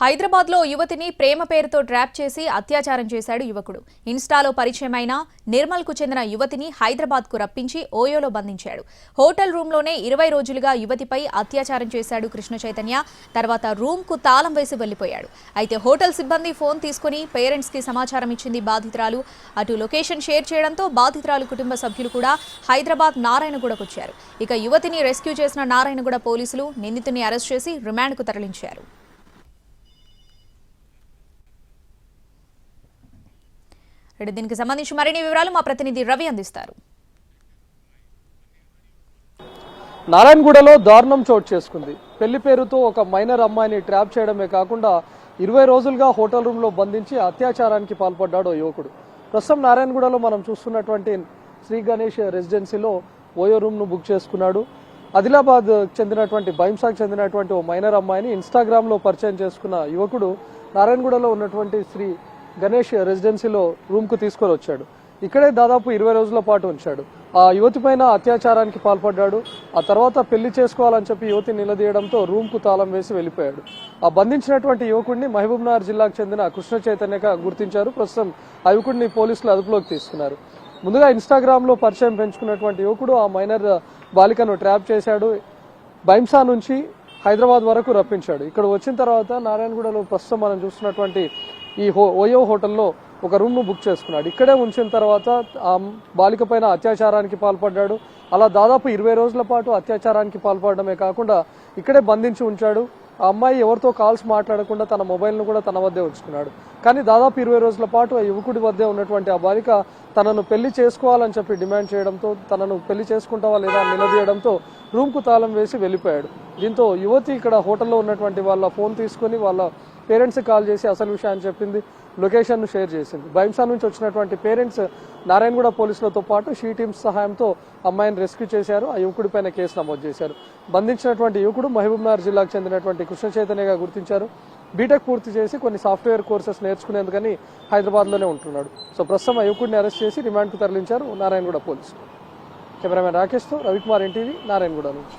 హైదరాబాద్లో యువతిని ప్రేమ పేరుతో ట్రాప్ చేసి అత్యాచారం చేశాడు యువకుడు. ఇన్స్టాలో పరిచయమైన నిర్మల్కు చెందిన యువతిని హైదరాబాద్కు రప్పించి ఓయోలో బంధించాడు. హోటల్ రూమ్లోనే ఇరవై రోజులుగా యువతిపై అత్యాచారం చేశాడు కృష్ణ చైతన్య. తర్వాత రూమ్కు తాళం వేసి వెళ్ళిపోయాడు అయితే హోటల్ సిబ్బంది ఫోన్ తీసుకుని పేరెంట్స్కి సమాచారం ఇచ్చింది బాధితురాలు. అటు లొకేషన్ షేర్ చేయడంతో బాధితురాలు కుటుంబ సభ్యులు కూడా హైదరాబాద్ నారాయణగూడకు వచ్చారు. ఇక యువతిని రెస్క్యూ చేసిన నారాయణగూడ పోలీసులు నిందితుని అరెస్ట్ చేసి రిమాండ్కు తరలించారు. రెడ్డి దీనికి సంబంధించి మరిన్ని వివరాలు మా ప్రతినిధి రవి అందిస్తారు. నారాయణగూడలో దారుణం చోటు చేసుకుంది. పెళ్ళి పేరుతో ఒక మైనర్ అమ్మాయిని ట్రాప్ చేయడమే కాకుండా ఇరవై రోజులుగా హోటల్ రూమ్లో బంధించి అత్యాచారానికి పాల్పడ్డాడు యువకుడు. ప్రస్తుతం నారాయణగూడలో మనం చూస్తున్నటువంటి శ్రీ గణేష్ రెసిడెన్సీలో ఓయో రూమ్ను బుక్ చేసుకున్నాడు. ఆదిలాబాద్ చెందినటువంటి భైంసాకు చెందినటువంటి ఓ మైనర్ అమ్మాయిని ఇన్స్టాగ్రామ్లో పరిచయం చేసుకున్న యువకుడు నారాయణగూడలో ఉన్నటువంటి శ్రీ గణేష్ రెసిడెన్సీలో రూమ్కు తీసుకొని వచ్చాడు. ఇక్కడే దాదాపు ఇరవై రోజుల పాటు ఉంచాడు. ఆ యువతి పైన అత్యాచారానికి పాల్పడ్డాడు. ఆ తర్వాత పెళ్ళి చేసుకోవాలని చెప్పి యువతి నిలదీయడంతో రూమ్కు తాళం వేసి వెళ్ళిపోయాడు. ఆ బంధించినటువంటి యువకుడిని మహబూబ్నగర్ జిల్లాకు చెందిన కృష్ణ చైతన్యగా గుర్తించారు. ప్రస్తుతం ఆ యువకుడిని పోలీసులు అదుపులోకి తీసుకున్నారు. ముందుగా ఇన్స్టాగ్రామ్లో పరిచయం పెంచుకున్నటువంటి యువకుడు ఆ మైనర్ బాలికను ట్రాప్ చేశాడు. బైంసా నుంచి హైదరాబాద్ వరకు రప్పించాడు. ఇక్కడ వచ్చిన తర్వాత నారాయణగూడలో ప్రస్తుతం మనం చూస్తున్నటువంటి ఈ హో ఓయో హోటల్లో ఒక రూమ్ను బుక్ చేసుకున్నాడు. ఇక్కడే ఉంచిన తర్వాత ఆ బాలిక పైన అత్యాచారానికి పాల్పడ్డాడు. అలా దాదాపు ఇరవై రోజుల పాటు అత్యాచారానికి పాల్పడమే కాకుండా ఇక్కడే బంధించి ఉంచాడు. ఆ అమ్మాయి ఎవరితో కాల్స్ మాట్లాడకుండా తన మొబైల్ను కూడా తన వద్దే ఉంచుకున్నాడు. కానీ దాదాపు ఇరవై రోజుల పాటు ఆ యువకుడి వద్దే ఉన్నటువంటి ఆ బాలిక తనను పెళ్ళి చేసుకోవాలని చెప్పి డిమాండ్ చేయడంతో తనను పెళ్ళి చేసుకుంటావా లేదా నిలదీయడంతో రూమ్కు తాళం వేసి వెళ్ళిపోయాడు. దీంతో యువతి ఇక్కడ హోటల్లో ఉన్నటువంటి వాళ్ళ ఫోన్ తీసుకొని వాళ్ళ పేరెంట్స్ కాల్ చేసి అసలు విషయాన్ని చెప్పింది లొకేషన్ను షేర్ చేసింది. బైంసా నుంచి వచ్చినటువంటి పేరెంట్స్ నారాయణగూడ పోలీసులతో పాటు షీ టీమ్స్ సహాయంతో అమ్మాయిని రెస్క్యూ చేశారు ఆ యువకుడి పైన కేసు నమోదు చేశారు. బంధించినటువంటి యువకుడు మహబూబ్నగర్ జిల్లాకు చెందినటువంటి కృష్ణ చైతన్యగా గుర్తించారు. బీటెక్ పూర్తి చేసి కొన్ని సాఫ్ట్వేర్ కోర్సెస్ నేర్చుకునేందుకని హైదరాబాద్లోనే ఉంటున్నాడు. సో ప్రస్తుతం ఆ యువకుడిని అరెస్ట్ చేసి రిమాండ్కు తరలించారు నారాయణగూడ పోలీసులు. కెమెరామెన్ రాకేష్తో రవికుమార్ ఎన్టీవీ నారాయణగూడ నుంచి.